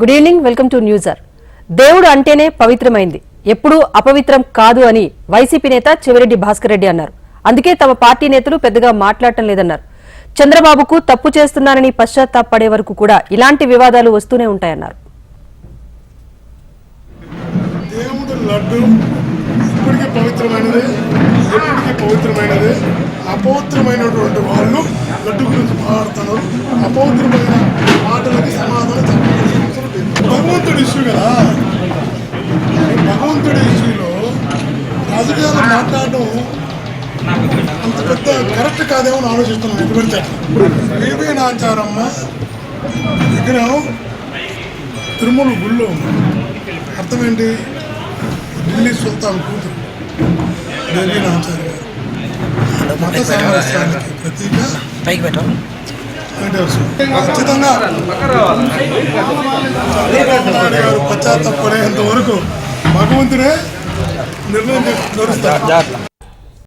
Good evening welcome to న్యూజర్ దేవుడు అంటేనే పవిత్రమైంది. ఎప్పుడూ అపవిత్రం కాదు అని వైసీపీ నేత చెవిరెడ్డి భాస్కర్ రెడ్డి అన్నారు. అందుకే తమ పార్టీ నేతలు పెద్దగా మాట్లాడటం లేదన్నారు. చంద్రబాబుకు తప్పు చేస్తున్నారని పశ్చాత్తాపడే వరకు కూడా ఇలాంటి వివాదాలు వస్తూనే ఉంటాయన్నారు. అపవిత్రమైనటువంటి వాళ్ళు లడ్డు గురించి మాట్లాడుతున్నారు. అపవిత్రమైన మాటలకి సమాధానం ఇష్యూలో రాజకీయాలు మాట్లాడడం అంత పెద్ద కరెక్ట్ కాదేమో అని ఆలోచిస్తున్నాను ఎటువంటి బేబీ నాచారమ్మ విగ్రహం తిరుమల గుళ్ళో ఉంది అర్థం ఏంటి ఢిల్లీ సుల్తాన్ కూతురు దేవీ నాచార్య మత సామరస్యానికి ప్రతీక. ఖచ్చితంగా. చంద్రబాబు నాయుడు గారు పశ్చాత్తాపడేంత వరకు భగవంతుడే నిర్ణయం నడుస్తారు